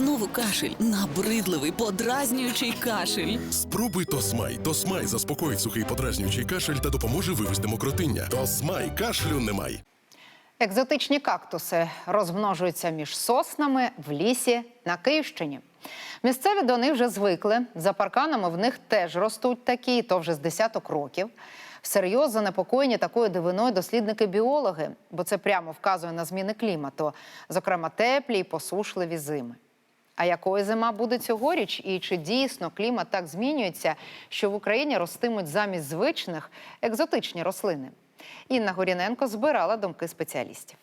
Знову кашель, набридливий, подразнюючий кашель. Спробуй Тосмай. Тосмай заспокоїть сухий подразнюючий кашель та допоможе вивести мокротиння. Тосмай кашлю немає. Екзотичні кактуси розмножуються між соснами в лісі на Київщині. Місцеві до них вже звикли. За парканами в них теж ростуть такі, і то вже з десяток років. Всерйоз занепокоєні такою дивиною дослідники-біологи, бо це прямо вказує на зміни клімату, зокрема теплі й посушливі зими. А якою зима буде цьогоріч, і чи дійсно клімат так змінюється, що в Україні ростимуть замість звичних екзотичні рослини? Інна Горіненко збирала думки спеціалістів.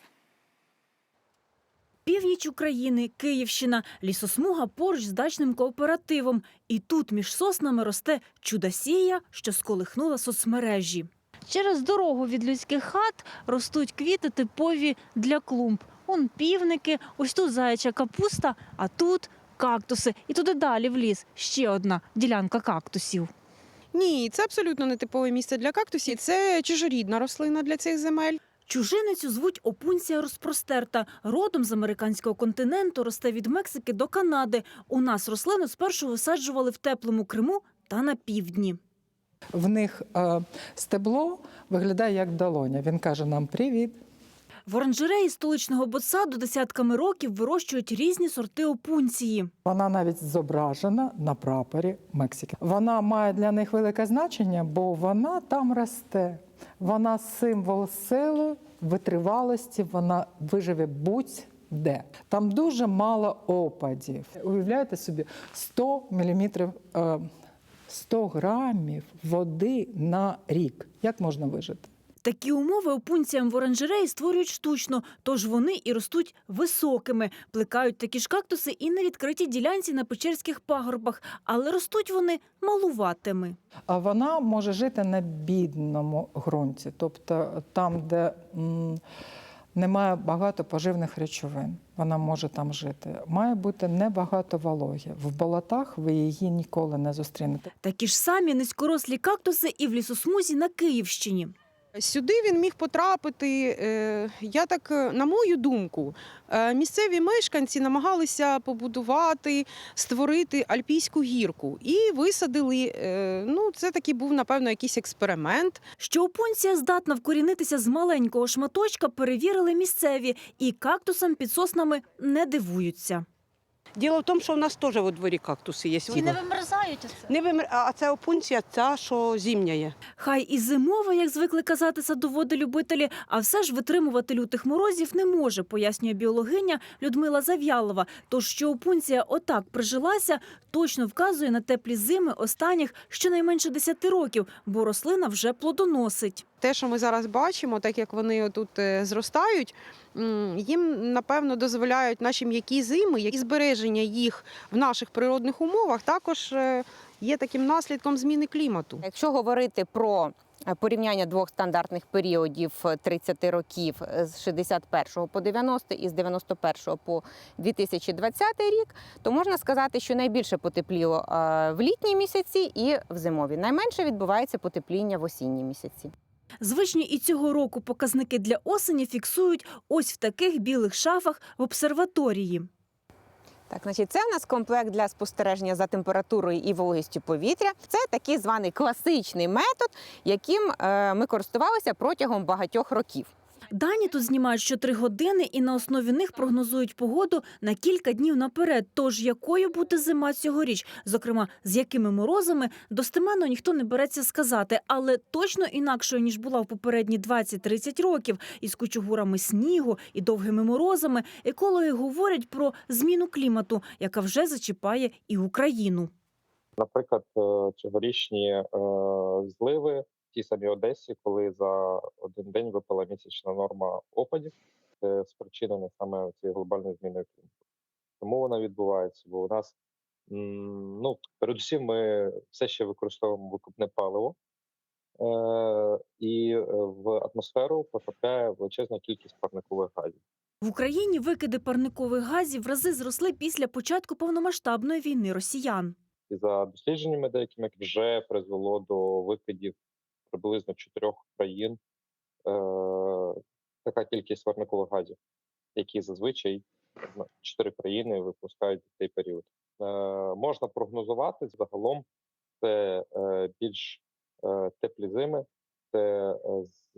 Північ України, Київщина, лісосмуга поруч з дачним кооперативом. І тут між соснами росте чудосія, що сколихнула соцмережі. Через дорогу від людських хат ростуть квіти типові для клумб. Он півники, ось тут заяча капуста, а тут кактуси. І туди далі в ліс ще одна ділянка кактусів. Ні, це абсолютно не типове місце для кактусів. Це чужорідна рослина для цих земель. Чужиницю звуть опунція розпростерта. Родом з американського континенту росте від Мексики до Канади. У нас рослину спершу висаджували в теплому Криму та на півдні. В них е, стебло виглядає як долоня. Він каже нам привіт. В оранжереї столичного ботсаду десятками років вирощують різні сорти опунції. Вона навіть зображена на прапорі Мексики. Вона має для них велике значення, бо вона там росте. Вона символ сили, витривалості, вона виживе будь-де. Там дуже мало опадів. Уявляєте собі, 100 міліметрів, е, 100 грамів води на рік. Як можна вижити? Такі умови опунціям в оранжереї створюють штучно, тож вони і ростуть високими. Плекають такі ж кактуси і на відкритій ділянці на Печерських пагорбах, але ростуть вони малуватими. А вона може жити на бідному ґрунті, тобто там, де м, немає багато поживних речовин. Вона може там жити. Має бути небагато вологі. В болотах ви її ніколи не зустрінете. Такі ж самі низькорослі кактуси і в лісосмузі на Київщині. Сюди він міг потрапити. е, Я так, е, на мою думку, е, місцеві мешканці намагалися побудувати, створити альпійську гірку і висадили. Ну, це такий був, напевно, якийсь експеримент. Що опунція здатна вкорінитися з маленького шматочка, перевірили місцеві, і кактусам під соснами не дивуються. Діло в тому, що в нас теж у дворі кактуси є. І не вимерзають оце? Не вимер... А це опунція, ця, що зимня є. Хай і зимова, як звикли казати садоводи-любителі, а все ж витримувати лютих морозів не може, пояснює біологиня Людмила Зав'ялова. Тож, що опунція отак прижилася, точно вказує на теплі зими останніх щонайменше 10 років, бо рослина вже плодоносить. Те, що ми зараз бачимо, так як вони тут е, зростають, їм напевно дозволяють наші м'які зими, і збереження їх в наших природних умовах також е, є таким наслідком зміни клімату. Якщо говорити про е, порівняння двох стандартних періодів е, 30 років з 61 по 90 і з 91 по 2020 рік, то можна сказати, що найбільше потепліло в літні місяці і в зимові. Найменше відбувається потепління в осінні місяці. Звичні і цього року показники для осені фіксують ось в таких білих шафах в обсерваторії. Так, значить, це у нас комплект для спостереження за температурою і вологістю повітря. Це такий званий класичний метод, яким е, ми користувалися протягом багатьох років. Дані тут знімають щотри години і на основі них прогнозують погоду на кілька днів наперед. Тож якою буде зима цьогоріч, зокрема з якими морозами, достеменно ніхто не береться сказати, але точно інакшою ніж була в попередні 20-30 років, із кучугурами снігу і довгими морозами. Екологи говорять про зміну клімату, яка вже зачіпає і Україну. Наприклад, е, цьогорічні е, зливи тій самій Одесі, коли за один день випала місячна норма опадів, це спричинено саме цією глобальною зміною клімату. Тому вона відбувається, бо у нас ну передусім ми все ще використовуємо викопне паливо, е, і е, в атмосферу потрапляє величезна кількість парникових газів. В Україні викиди парникових газів в рази зросли після початку повномасштабної війни росіян. І за дослідженнями деякими вже призвело до викидів приблизно чотирьох країн е, така кількість парникових газів, які зазвичай чотири країни випускають в цей період. Е, можна прогнозувати загалом це е, більш е, теплі зими, це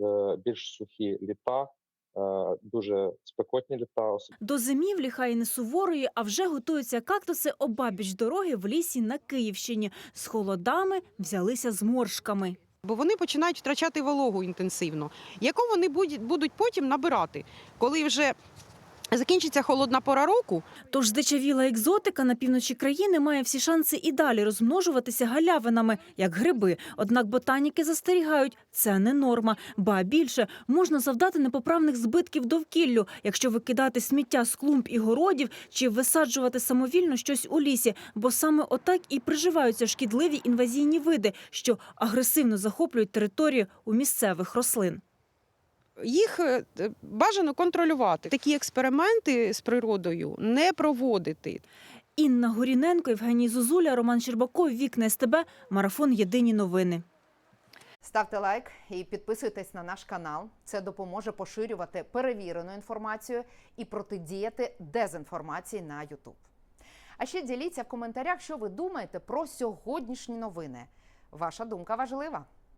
е, більш сухі літа, е, дуже спекотні літа, До зимівлі хай і не суворої, а вже готуються кактуси обабіч дороги в лісі на Київщині. З холодами взялися зморшками. Бо вони починають втрачати вологу інтенсивно, яку вони будуть потім набирати, коли вже закінчиться холодна пора року. Тож здичавіла екзотика на півночі країни має всі шанси і далі розмножуватися галявинами, як гриби. Однак ботаніки застерігають, це не норма. Ба більше можна завдати непоправних збитків довкіллю, якщо викидати сміття з клумб і городів чи висаджувати самовільно щось у лісі, бо саме отак і приживаються шкідливі інвазійні види, що агресивно захоплюють територію у місцевих рослин. Їх е, бажано контролювати. Такі експерименти з природою не проводити. Інна Горіненко, Євгеній Зозуля, Роман Щербаков, Вікна СТБ, Марафон Єдині новини. Ставте лайк і підписуйтесь на наш канал. Це допоможе поширювати перевірену інформацію і протидіяти дезінформації на YouTube. А ще діліться в коментарях, що ви думаєте про сьогоднішні новини. Ваша думка важлива.